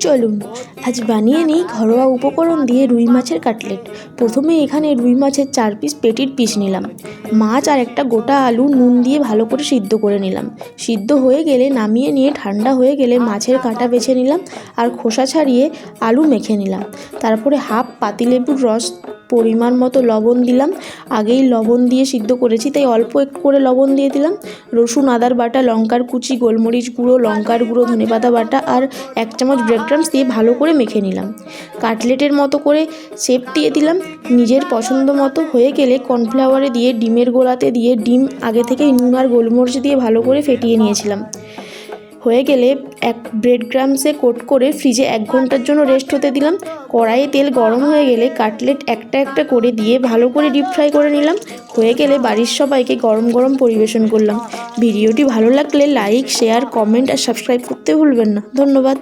চলুন, আজ বানিয়ে নিই ঘরোয়া উপকরণ দিয়ে রুই মাছের কাটলেট। প্রথমে এখানে রুই মাছের চার পিস পেটির পিস নিলাম। মাছ আর একটা গোটা আলু নুন দিয়ে ভালো করে সিদ্ধ করে নিলাম। সিদ্ধ হয়ে গেলে নামিয়ে নিয়ে ঠান্ডা হয়ে গেলে মাছের কাঁটা বেছে নিলাম আর খোসা ছাড়িয়ে আলু মেখে নিলাম। তারপরে হাফ পাতিলেবুর রস পরিমাণ মতো লবণ দিলাম। আগেই লবণ দিয়ে সিদ্ধ করেছি, তাই অল্প একটু করে লবণ দিয়ে দিলাম। রসুন, আদার বাটা, লঙ্কার কুচি, গোলমরিচ গুঁড়ো, লঙ্কার গুঁড়ো, ধনেপাতা বাটা আর এক চামচ ব্রেড ক্রামস দিয়ে ভালো করে মেখে নিলাম। কাটলেটের মতো করে শেপ দিয়ে দিলাম। নিজের পছন্দ মতো হয়ে গেলে কর্নফ্লাওয়ারে দিয়ে, ডিমের গোলাতে দিয়ে, ডিম আগে থেকেই নুন আর গোলমরিচ দিয়ে ভালো করে ফেটিয়ে নিয়েছিলাম। হয়ে গেলে এক ব্রেড গ্রামসে কোট করে ফ্রিজে এক ঘণ্টার জন্য রেস্ট হতে দিলাম। কড়াইয়ে তেল গরম হয়ে গেলে কাটলেট একটা একটা করে দিয়ে ভালো করে ডিপ ফ্রাই করে নিলাম। হয়ে গেলে বাড়ির সবাইকে গরম গরম পরিবেশন করলাম। ভিডিওটি ভালো লাগলে লাইক শেয়ার কমেন্ট আর সাবস্ক্রাইব করতে ভুলবেন না। ধন্যবাদ।